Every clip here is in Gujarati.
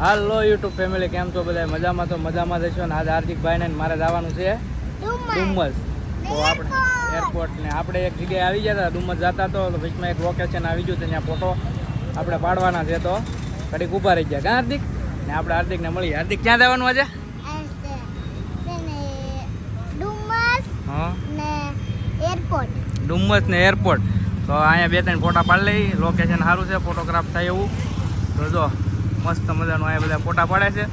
હાલો યુટ્યુબ ફેમિલી કેમ છો બધા મજામાં તો મજામાં જશો ને? આજે હાર્દિકભાઈને મારે જવાનું છે ડુમ્મસ તો આપણે એરપોર્ટ ને આપણે એક જગ્યાએ આવી ગયા હતા ડુમ્મસ જતા તો વીચમાં એક લોકેશન આવી ગયું ત્યાં ફોટો આપણે પાડવાના છે તો ઘડીક ઊભા રહી ગયા. ક્યાં હાર્દિક? ને આપણે હાર્દિકને મળીએ હાર્દિક ક્યાં જવાનું આજે? ડુમસ ને એરપોર્ટ તો અહીંયા બે ત્રણ ફોટા પાડી લઈ. લોકેશન સારું છે ફોટોગ્રાફ થાય એવું. તો જો મસ્ત મજાનું આ બધા ફોટા પાડે છે.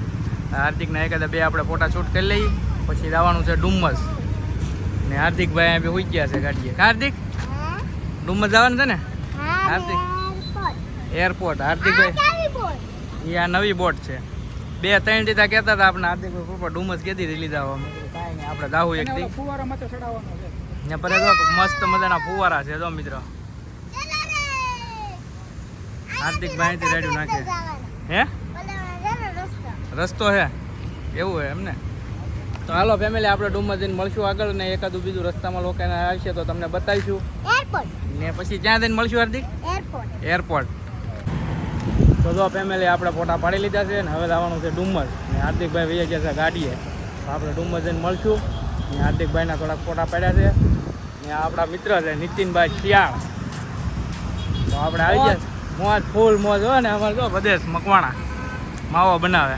હાર્દિકના એકાદા બે આપણે ફોટા શૂટ કરી લઈએ. પછી જવાનું છે ડુમ્મસ. ને હાર્દિકભાઈ અહીંયા બી હોઈ ગયા છે ગાડીએ. હાર્દિક? ડુમ્મસ જવાનું છે ને? હાર્દિક. એરપોર્ટ એરપોર્ટ હાર્દિકભાઈ? એ આ નવી બોટ છે. બે ત્રણ દીધા કહેતા હતા આપણે હાર્દિકભાઈ પપ્પા ડુમ્મસ કીધી હતી લીધા. કાંઈ આપણે દાહુ એક દી. ને પર મસ્ત મજાના ફુવારા છે જો મિત્રો. હાર્દિકભાઈ અહીંથી રેડ્યું નાખે. હે? રસ્તો. છે એવું હે એમને? તો હાલો ફેમિલી આપણે ડુમસ જઈને મળશું આગળ ને એકાદું બીજું રસ્તામાં લોકોને આવશે તો તમને બતાવીશું. ને પછી ક્યાં જઈને મળશું હાર્દિક? એરપોર્ટ એરપોર્ટ તો જો ફેમિલી આપણે ફોટા પાડી લીધા છે ને હવે જવાનું છે ડુમર. ને હાર્દિકભાઈ વૈયા ગયા છે ગાડીએ. તો આપણે ડુમર જઈને મળશું. ને હાર્દિકભાઈના થોડાક ફોટા પાડ્યા છે. ને આપણા મિત્ર છે નીતિનભાઈ શિયાળ. તો આપણે આવી ગયા મોજ ફૂલ મોજ હોય ને અમારે જો બધેશ મકવાણા, માવો બનાવે.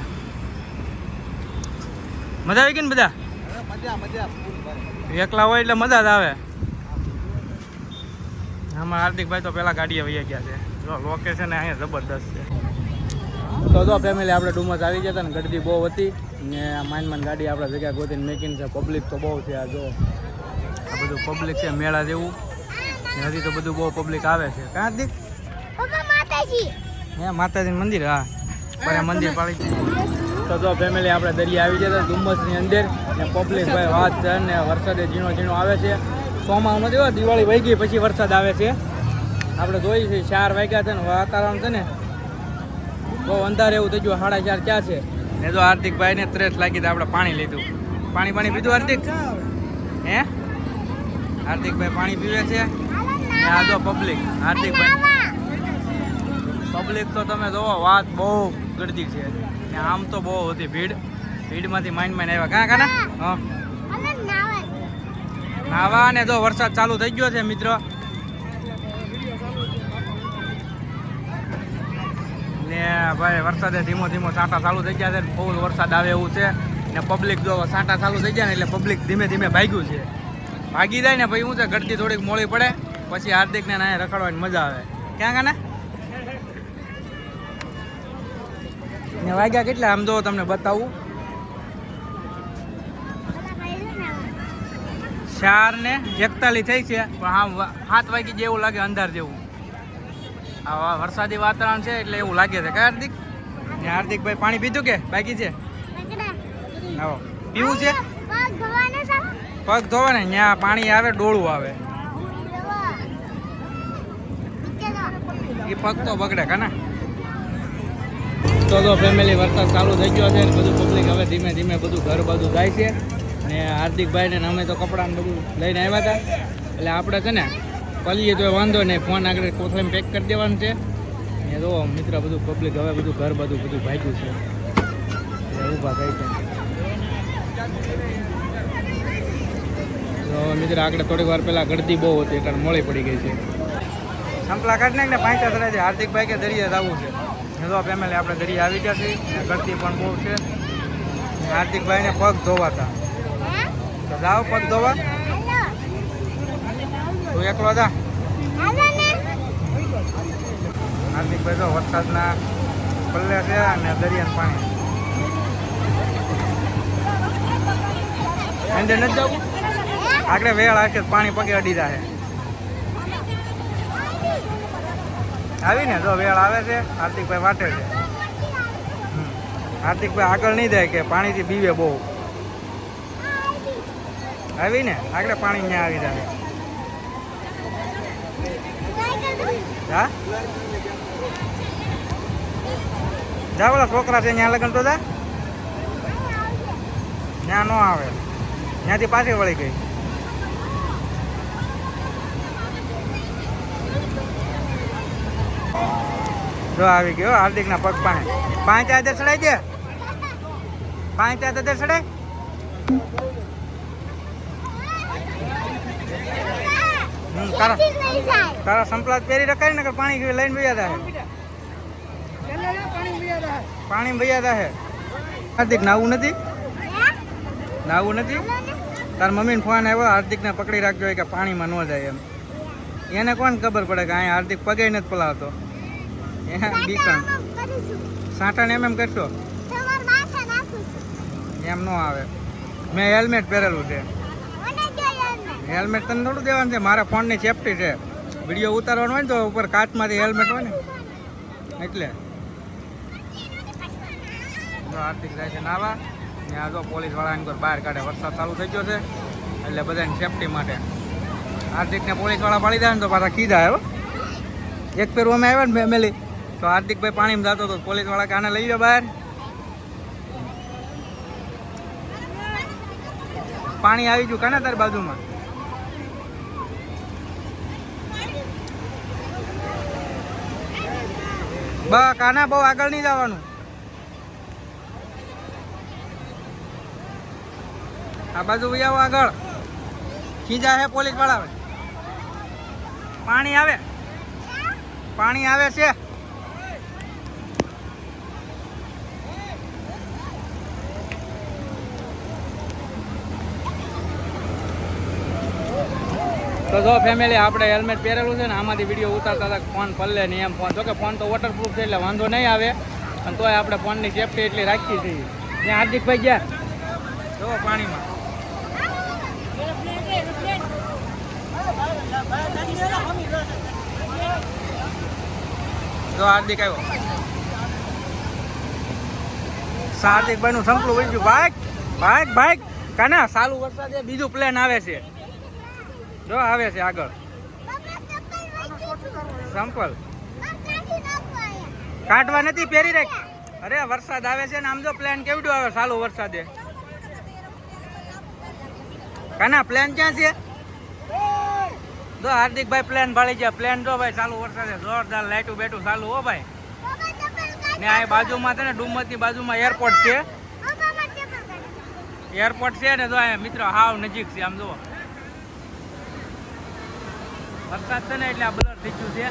મજા આવી ગઈ ને બધા? એકલા હોય એટલે મજા જ આવે. આમાં હાર્દિકભાઈ તો પેલા ગાડીએ વહી ગયા છે. જો લોકેશન અહીંયા જબરદસ્ત છે. તો જો ફેમિલી આપણે ડુમસ આવી ગયા હતા ને, ગરદી બહુ હતી ને માન માન ગાડી આપણે જગ્યા ગોતીને મેકીને છે પબ્લિક તો બહુ છે આ જો. આ બધું પબ્લિક છે, મેળા જેવું. હજી તો બધું બહુ પબ્લિક આવે છે. કાં પપ્પા માતાજી. હે માતાજીનું મંદિર હા. પર મંદિર પાડી તો જો ફેમિલી આપણે દરિયા આવી ગયા હતા ડુમ્મસની અંદર ને પબ્લિક ભાઈ વાત છે ને વરસાદે ઝીણો ઝીણો આવે છે. ચોમાસામાં જેવો દિવાળી વહી ગઈ પછી વરસાદ આવે છે. આપણે જોઈએ છીએ ચાર વાગ્યા છે ને વાતાવરણ છે ને બહુ અંધારે એવું થઈ ગયું સાડા ચાર ક્યાં છે? ને હાર્દિકભાઈ હાર્દિકભાઈને ત્રેસ લાગી તો આપણે પાણી લીધું. પાણી પાણી પીધું હાર્દિક? હે? હાર્દિકભાઈ પાણી પીવે છે. ને આ જો પબ્લિક હાર્દિકભાઈ પબ્લિક તો તમે જોવો વાત બહુ ગરદી છે ને આમ તો બહુ હતી ભીડ. ભીડમાંથી માઇન્ડ માઇન્ડ આવ્યા. કાં કાના? હા. નાવા. ને જો વરસાદ ચાલુ થઈ ગયો છે મિત્રો. ને ભાઈ વરસાદે ધીમો ધીમો સાંટા ચાલુ થઈ ગયા છે બહુ વરસાદ આવે એવું છે. ને પબ્લિક જો સાંટા ચાલુ થઈ ગયા ને એટલે પબ્લિક ધીમે ધીમે ભાગ્યું છે. ભાગી જાય ને ભાઈ શું છે ગળતી થોડીક મોડી પડે પછી હાર્દિકને નાય રખડવાની મજા આવે. ક્યાં કાના? ને વાગ્યા કેટલા? આમ જો તમને બતાવું. ચાર ને એકતાલીસ થઈ છે. પણ આમ સાત વાગી જેવું લાગે અંધાર જેવું. આ વરસાદી વાતાવરણ છે એટલે એવું લાગે છે. કયા હાર્દિક? હાર્દિકભાઈ પાણી પીધું કે? બાકી છે? પીવું છે? પગ ધોવે ને ત્યાં પાણી આવે, ડોળું આવે. એ પગ તો બગડે કાના તો તો ફેમિલી વરસાદ ચાલુ થઈ ગયો છે બધું પબ્લિક હવે ધીમે ધીમે બધું ઘર બાજુ જાય છે. અને હાર્દિકભાઈને અમે તો કપડાં ને બધું લઈને આવ્યા હતા. એટલે આપણે છે ને પલીએ તો વાંધો નહીં, ફોન આગળ કોથળીમાં પેક કરી દેવાનું છે. ને જો મિત્ર બધું પબ્લિક હવે બધું ઘર બધું બધું ભાગ્યું છે. એટલે ઊભા થઈ છે તો મિત્ર આગળ થોડીક વાર પહેલાં ગળદી બહુ હતી, એટલે મોળી પડી ગઈ છે. સંપલા કાઢ નાખ ને પાંચા છે. હાર્દિકભાઈ કે દરિયે આવવું છે. તો ફેમિલી આપણે દરિયા આવી ગયા છીએ ને ગળદી પણ બહુ છે. હાર્દિકભાઈને પગ ધોવાતા. તો જાઓ પગ ધોવા. તું એકલો જા. હાર્દિકભાઈ તો વરસાદના પલ્લે છે અને દરિયાનું પાણી અંદર નથી જવું આગળ વેળ આખે પાણી પગે અડી જાય આવીને જો વેળ આવે છે, હાર્દિકભાઈ વાટે છે. હાર્દિકભાઈ આગળ નહીં જાય કે પાણીથી બીવે બહુ. આવીને આગળ પાણી ત્યાં આવી જાય હા? જા બોલા છોકરા છે, ત્યાં લગન તો જા. ત્યાં ન આવે. ત્યાંથી પાછી વળી ગઈ. જો આવી ગયો હાર્દિકના પગ પાણી પાંચ આદર ચડાઈ દે. પાંચ આદર ચડાય. તારા તારા સંપલા પહેરી રખાય ને પાણી લઈને ભૈયા થાય? પાણી ભૈયા થાય. હાર્દિક નાવું નથી? નાવું નથી? ને. તાર મમ્મીને ફોન આવ્યો હાર્દિકને પકડી રાખજો કે પાણીમાં ન જાય એમ. એને કોણ ખબર પડે કે અહીંયા હાર્દિક પગે નથી પલાવતો આમાં કરીશું. એમ એમ કરશો. એમ ન આવે. મેં હેલ્મેટ પહેરેલું છે. હેલ્મેટ? તને થોડું દેવાનું છે. મારા ફોનની સેફટી છે. વીડિયો ઉતારવાનો હોય ને તો ઉપર કાચમાંથી હેલ્મેટ હોય ને. એટલે. હાર્દિક જાય છે નાવા. ને આ જો પોલીસવાળા એની બહાર કાઢે. વરસાદ ચાલુ થઈ ગયો છે. એટલે બધાની સેફટી માટે. હાર્દિકને પોલીસવાળા પાડી દે ને તો પાછા કીધા આવ્યો એક પેરું અમે આવ્યા ને ફેમિલી તો હાર્દિકભાઈ પાણીમાં જતો હતો પોલીસવાળા કાને લઈ જાઓ બહાર? પાણી આવી ગયું કાના તારી બાજુમાં? બા, કાના બહુ આગળ નહીં જવાનું? આ બાજુ ભાઈ આવો આગળ. ખીજા હે પોલીસવાળા પાણી આવે. પાણી આવે છે. તો જો ફેમિલી આપણે હેલ્મેટ પહેરેલું છે ને, આમાંથી વીડિયો ઉતારતા હતા ફોન પલ્લે નહીં એમ ફોન જો કે ફોન તો વોટરપ્રૂફ છે એટલે વાંધો નહીં આવે અને તોય આપણે ફોનની સેફટી એટલી રાખી છે. ત્યાં હાર્દિકભાઈ ગયા? જો પાણીમાં. જો હાર્દિક આવ્યો. હાર્દિકભાઈ નું સંપલું વહી ગયું ભાઈ ભાઈ, કાના, સારું વરસાદે બીજું પ્લેન આવે છે. જો આવે છે આગળ. સંપલ. કાઢવા નથી પહેરી રાખ. અરે વરસાદ આવે છે ને આમ જો પ્લાન કેવડું આવે? સાલું વરસાદે. કાના પ્લાન ક્યાં છે? જો હાર્દિકભાઈ પ્લેન ભાળી ગયા. પ્લેન જો ભાઈ ચાલુ વરસાદે જોરદાર લાઈટું બેટું ચાલુ હો ભાઈ. ને આ બાજુમાં છે ને ડુમ્મસની બાજુમાં એરપોર્ટ છે. એરપોર્ટ છે ને જો મિત્રો હાવ નજીક છે આમ જુઓ. વરસાદ છે ને એટલે આ બ્લર થઈ ગયું છે.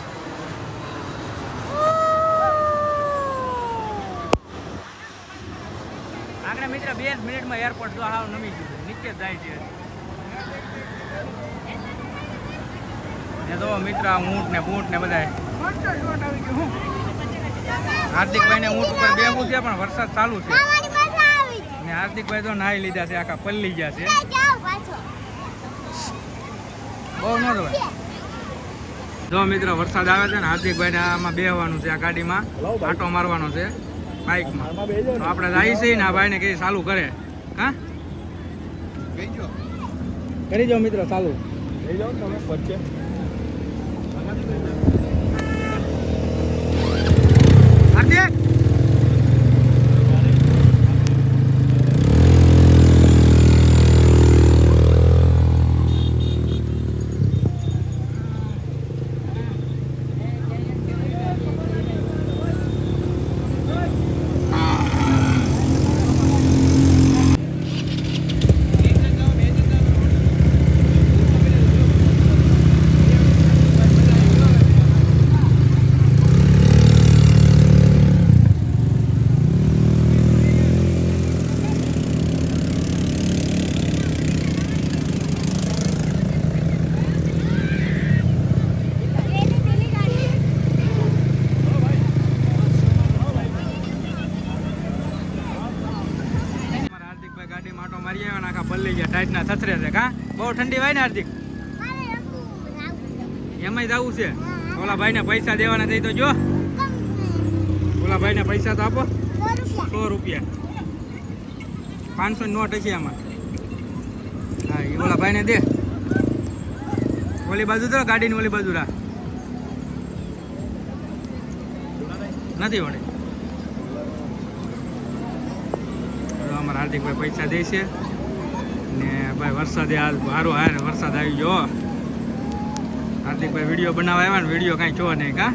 આગળ મિત્ર બે મિનિટમાં એરપોર્ટ જો હાવ નમી ગયું નીચે જાય છે. ને તો મિત્ર ઊંટ ને બૂટ ને બધા હાર્દિકભાઈ ને ઊંટ ઉપર બેવું છે પણ વરસાદ ચાલુ છે. ને હાર્દિકભાઈ તો નાહી લીધા છે આખા પલ્લી ગયા છે. બહુ ન જવાય જો મિત્રો વરસાદ આવે છે ને હાર્દિકભાઈ ભાઈ આમાં બેહવાનું છે આ ગાડીમાં. આટો મારવાનો છે બાઇકમાં. તો આપણે જઈએ છીએ ને આ ભાઈને કઈ ચાલુ કરે. હા? કરી જાઓ મિત્રો ચાલુ. લઈ જાઓ તમે વચ્ચે હાર્દિક અમારા હાર્દિકભાઈ ગાડીમાં આટો મારી આવ્યા ને આખા પલ્લી ગયા છે કા? બહુ ઠંડી હોય ને હાર્દિક. એમાંય જવું છે. ઓલા ભાઈને પૈસા દેવાના થઈ તો જો. ઓલા ભાઈને પૈસા તો આપો. સો રૂપિયા. પાંચસો નોટ હશે આમાં. હા, એ ઓલા ભાઈને દે. ઓલી બાજુ તો ગાડીની ઓલી બાજુ રા. નથી વળે. અમારા હાર્દિકભાઈ પૈસા દે છે ને ભાઈ વરસાદે હાલ હારો હાર વરસાદ આવી ગયો. હાર્દિકભાઈ વીડિયો બનાવવા આવ્યા ને, વીડિયો કાંઈ જો નહીં, કા?